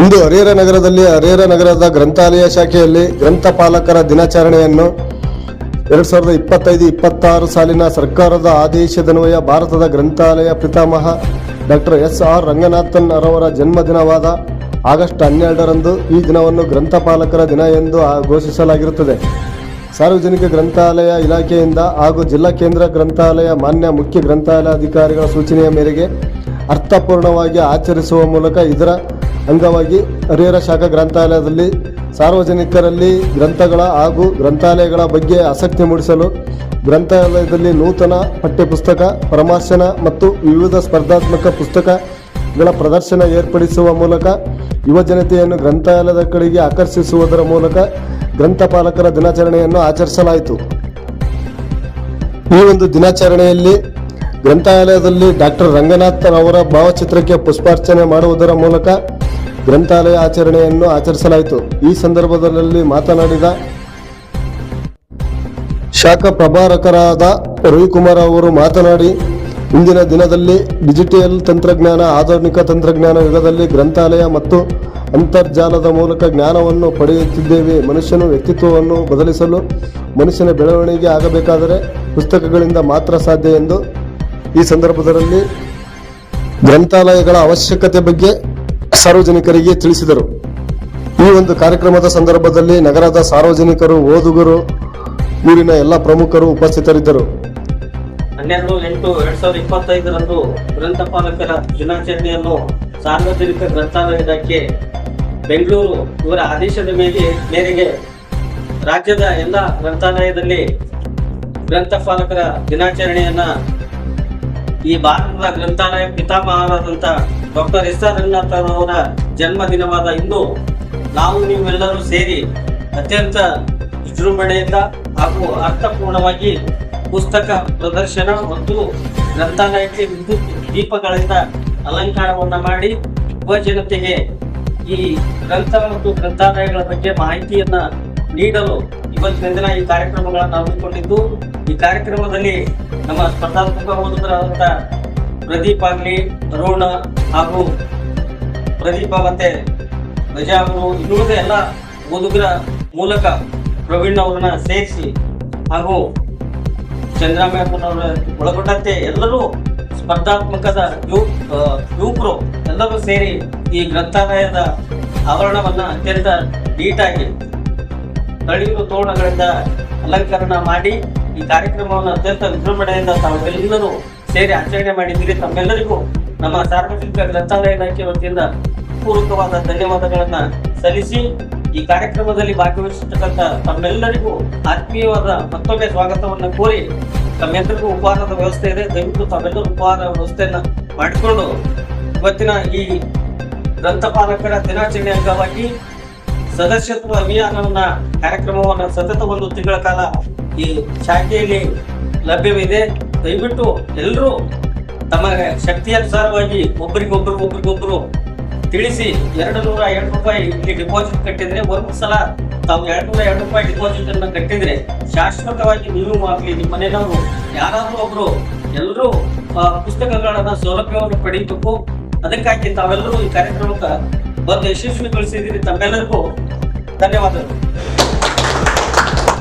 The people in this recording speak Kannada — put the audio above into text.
ಇಂದು ಹರಿಹರ ನಗರದಲ್ಲಿ ಹರಿಹರ ನಗರದ ಗ್ರಂಥಾಲಯ ಶಾಖೆಯಲ್ಲಿ ಗ್ರಂಥಪಾಲಕರ ದಿನಾಚರಣೆಯನ್ನು ಎರಡ್ ಸಾವಿರದ ಇಪ್ಪತ್ತೈದು, ಇಪ್ಪತ್ತಾರು ಸಾಲಿನ ಸರ್ಕಾರದ ಆದೇಶದನ್ವಯ ಭಾರತದ ಗ್ರಂಥಾಲಯ ಪಿತಾಮಹ ಡಾಕ್ಟರ್ ಎಸ್ ಆರ್ ರಂಗನಾಥನ್ ಅವರ ಜನ್ಮದಿನವಾದ ಆಗಸ್ಟ್ ಹನ್ನೆರಡರಂದು ಈ ದಿನವನ್ನು ಗ್ರಂಥಪಾಲಕರ ದಿನ ಎಂದು ಘೋಷಿಸಲಾಗಿರುತ್ತದೆ. ಸಾರ್ವಜನಿಕ ಗ್ರಂಥಾಲಯ ಇಲಾಖೆಯಿಂದ ಹಾಗೂ ಜಿಲ್ಲಾ ಕೇಂದ್ರ ಗ್ರಂಥಾಲಯ ಮಾನ್ಯ ಮುಖ್ಯ ಗ್ರಂಥಾಲಯ ಅಧಿಕಾರಿಗಳ ಸೂಚನೆಯ ಮೇರೆಗೆ ಅರ್ಥಪೂರ್ಣವಾಗಿ ಆಚರಿಸುವ ಮೂಲಕ ಇದರ ಅಂಗವಾಗಿ ಹರಿಹರ ಶಾಖಾ ಗ್ರಂಥಾಲಯದಲ್ಲಿ ಸಾರ್ವಜನಿಕರಲ್ಲಿ ಗ್ರಂಥಗಳ ಹಾಗೂ ಗ್ರಂಥಾಲಯಗಳ ಬಗ್ಗೆ ಆಸಕ್ತಿ ಮೂಡಿಸಲು ಗ್ರಂಥಾಲಯದಲ್ಲಿ ನೂತನ ಪಠ್ಯಪುಸ್ತಕ ಪ್ರಮಾಶನ ಮತ್ತು ವಿವಿಧ ಸ್ಪರ್ಧಾತ್ಮಕ ಪುಸ್ತಕಗಳ ಪ್ರದರ್ಶನ ಏರ್ಪಡಿಸುವ ಮೂಲಕ ಯುವಜನತೆಯನ್ನು ಗ್ರಂಥಾಲಯದ ಕಡೆಗೆ ಆಕರ್ಷಿಸುವುದರ ಮೂಲಕ ಗ್ರಂಥಪಾಲಕರ ದಿನಾಚರಣೆಯನ್ನು ಆಚರಿಸಲಾಯಿತು. ಈ ಒಂದು ದಿನಾಚರಣೆಯಲ್ಲಿ ಗ್ರಂಥಾಲಯದಲ್ಲಿ ಡಾಕ್ಟರ್ ರಂಗನಾಥ್ ಅವರ ಭಾವಚಿತ್ರಕ್ಕೆ ಪುಷ್ಪಾರ್ಚನೆ ಮಾಡುವುದರ ಮೂಲಕ ಗ್ರಂಥಾಲಯ ಆಚರಣೆಯನ್ನು ಆಚರಿಸಲಾಯಿತು. ಈ ಸಂದರ್ಭದಲ್ಲಿ ಮಾತನಾಡಿದ ಶಾಖಾ ಪ್ರಭಾರಕರಾದ ರವಿಕುಮಾರ್ ಅವರು ಮಾತನಾಡಿ, ಇಂದಿನ ದಿನದಲ್ಲಿ ಡಿಜಿಟಲ್ ತಂತ್ರಜ್ಞಾನ, ಆಧುನಿಕ ತಂತ್ರಜ್ಞಾನ ಯುಗದಲ್ಲಿ ಗ್ರಂಥಾಲಯ ಮತ್ತು ಅಂತರ್ಜಾಲದ ಮೂಲಕ ಜ್ಞಾನವನ್ನು ಪಡೆಯುತ್ತಿದ್ದೇವೆ. ಮನುಷ್ಯನ ವ್ಯಕ್ತಿತ್ವವನ್ನು ಬದಲಿಸಲು ಮನುಷ್ಯನ ಬೆಳವಣಿಗೆ ಆಗಬೇಕಾದರೆ ಪುಸ್ತಕಗಳಿಂದ ಮಾತ್ರ ಸಾಧ್ಯ ಎಂದು ಈ ಸಂದರ್ಭದಲ್ಲಿ ಗ್ರಂಥಾಲಯಗಳ ಅವಶ್ಯಕತೆ ಬಗ್ಗೆ ಸಾರ್ವಜನಿಕರಿಗೆ ತಿಳಿಸಿದರು. ಈ ಒಂದು ಕಾರ್ಯಕ್ರಮದ ಸಂದರ್ಭದಲ್ಲಿ ನಗರದ ಸಾರ್ವಜನಿಕರು, ಓದುಗರು, ಊರಿನ ಎಲ್ಲ ಪ್ರಮುಖರು ಉಪಸ್ಥಿತರಿದ್ದರು. ಹನ್ನೆರಡು ಎಂಟು ಎರಡ್ ಸಾವಿರದ ಇಪ್ಪತ್ತೈದರಂದು ಗ್ರಂಥಪಾಲಕರ ದಿನಾಚರಣೆಯನ್ನು ಸಾರ್ವಜನಿಕ ಗ್ರಂಥಾಲಯದಕ್ಕೆ ಬೆಂಗಳೂರು ಇವರ ಆದೇಶದ ಮೇಲೆ, ಮೇರೆಗೆ ರಾಜ್ಯದ ಎಲ್ಲ ಗ್ರಂಥಾಲಯದಲ್ಲಿ ಗ್ರಂಥಪಾಲಕರ ದಿನಾಚರಣೆಯನ್ನ ಈ ಭಾರತದ ಗ್ರಂಥಾಲಯ ಪಿತಾಮಹರಾದಂಥ ಡಾಕ್ಟರ್ ಎಸ್ ಆರ್ ರಂಗನಾಥನವರ ಜನ್ಮ ದಿನವಾದ ಇಂದು ನಾವು ನೀವೆಲ್ಲರೂ ಸೇರಿ ಅತ್ಯಂತ ವಿಜೃಂಭಣೆಯಿಂದ ಹಾಗೂ ಅರ್ಥಪೂರ್ಣವಾಗಿ ಪುಸ್ತಕ ಪ್ರದರ್ಶನ ಮತ್ತು ಗ್ರಂಥಾಲಯಕ್ಕೆ ವಿದ್ಯುತ್ ದೀಪಗಳಿಂದ ಅಲಂಕಾರವನ್ನು ಮಾಡಿ ಯುವ ಜನತೆಗೆ ಈ ಗ್ರಂಥ ಮತ್ತು ಗ್ರಂಥಾಲಯಗಳ ಬಗ್ಗೆ ಮಾಹಿತಿಯನ್ನ ನೀಡಲು ಇವತ್ತಿನ ದಿನ ಈ ಕಾರ್ಯಕ್ರಮಗಳನ್ನು ಹಮ್ಮಿಕೊಂಡಿದ್ದು. ಈ ಕಾರ್ಯಕ್ರಮದಲ್ಲಿ ನಮ್ಮ ಸ್ಪರ್ಧಾತ್ಮಕ ಓದುಗರಾದಂಥ ಪ್ರದೀಪ್ ಆಗ್ಲಿ, ಅರುಣ ಹಾಗೂ ಪ್ರದೀಪ ಮತ್ತೆ ರಜಾ ಅವರು ಇನ್ನುಳಿದ ಎಲ್ಲ ಓದುಗರ ಮೂಲಕ ಪ್ರವೀಣ್ ಅವರನ್ನ ಸೇರಿಸಿ ಹಾಗೂ ಚಂದ್ರಾಮಯ್ಯಪ್ಪನವರ ಒಳಗೊಂಡಂತೆ ಎಲ್ಲರೂ ಸ್ಪರ್ಧಾತ್ಮಕದ ಯು ಯುವಕರು ಎಲ್ಲರೂ ಸೇರಿ ಈ ಗ್ರಂಥಾಲಯದ ಆವರಣವನ್ನು ಅತ್ಯಂತ ನೀಟಾಗಿ ತಳಿರು ತೋರಣಗಳಿಂದ ಅಲಂಕರಣ ಮಾಡಿ ಈ ಕಾರ್ಯಕ್ರಮವನ್ನು ಅತ್ಯಂತ ವಿಜೃಂಭಣೆಯಿಂದ ತಾವೆಲ್ಲರೂ ಸೇರಿ ಆಚರಣೆ ಮಾಡಿದ್ದೀರಿ. ತಮ್ಮೆಲ್ಲರಿಗೂ ನಮ್ಮ ಸಾರ್ವಜನಿಕ ಗ್ರಂಥಾಲಯ ಇಲಾಖೆ ವತಿಯಿಂದ ಪೂರ್ವಕವಾದ ಧನ್ಯವಾದಗಳನ್ನ ಸಲ್ಲಿಸಿ ಈ ಕಾರ್ಯಕ್ರಮದಲ್ಲಿ ಭಾಗವಹಿಸಿರ್ತಕ್ಕಂಥ ತಮ್ಮೆಲ್ಲರಿಗೂ ಆತ್ಮೀಯವಾದ ಮತ್ತೊಮ್ಮೆ ಸ್ವಾಗತವನ್ನ ಕೋರಿ ತಮ್ಮೆಲ್ಲರಿಗೂ ಉಪಹಾರದ ವ್ಯವಸ್ಥೆ ಇದೆ. ದಯವಿಟ್ಟು ತಮ್ಮೆಲ್ಲರೂ ಉಪಹಾರ ವ್ಯವಸ್ಥೆಯನ್ನ ಮಾಡಿಕೊಂಡು ಇವತ್ತಿನ ಈ ಗ್ರಂಥಪಾಲಕರ ದಿನಾಚರಣೆ ಅಂಗವಾಗಿ ಸದಸ್ಯತ್ವ ಅಭಿಯಾನವನ್ನ ಕಾರ್ಯಕ್ರಮವನ್ನ ಸತತ ಒಂದು ತಿಂಗಳ ಕಾಲ ಈ ಶಾಖೆಯಲ್ಲಿ ಲಭ್ಯವಿದೆ. ದಯವಿಟ್ಟು ಎಲ್ಲರೂ ತಮ್ಮ ಶಕ್ತಿಯನುಸಾರವಾಗಿ ಒಬ್ಬರಿಗೊಬ್ಬರು ಒಬ್ರಿಗೊಬ್ರು ತಿಳಿಸಿ ಎರಡು ನೂರ ಎರಡು ರೂಪಾಯಿ ಇಲ್ಲಿ ಡಿಪಾಸಿಟ್ ಕಟ್ಟಿದ್ರೆ ಒಂದು ಸಲ ತಾವು ಎರಡು ನೂರ ಎರಡು ರೂಪಾಯಿ ಡಿಪಾಸಿಟ್ ಅನ್ನ ಕಟ್ಟಿದ್ರೆ ಶಾಶ್ವತವಾಗಿ ನೀವು ಆಗಲಿ, ನಿಮ್ಮ ಮನೆಯವರು ಯಾರಾದ್ರೂ ಒಬ್ರು ಎಲ್ಲರೂ ಪುಸ್ತಕಗಳನ್ನ ಸೌಲಭ್ಯವನ್ನು ಪಡೆಯಬೇಕು. ಅದಕ್ಕಾಗಿ ತಾವೆಲ್ಲರೂ ಈ ಕಾರ್ಯಕ್ರಮಕ್ಕೆ ಬಂದು ಯಶಸ್ವಿಗೊಳಿಸಿದ್ದೀರಿ. ತಮ್ಮೆಲ್ಲರಿಗೂ ಧನ್ಯವಾದಗಳು.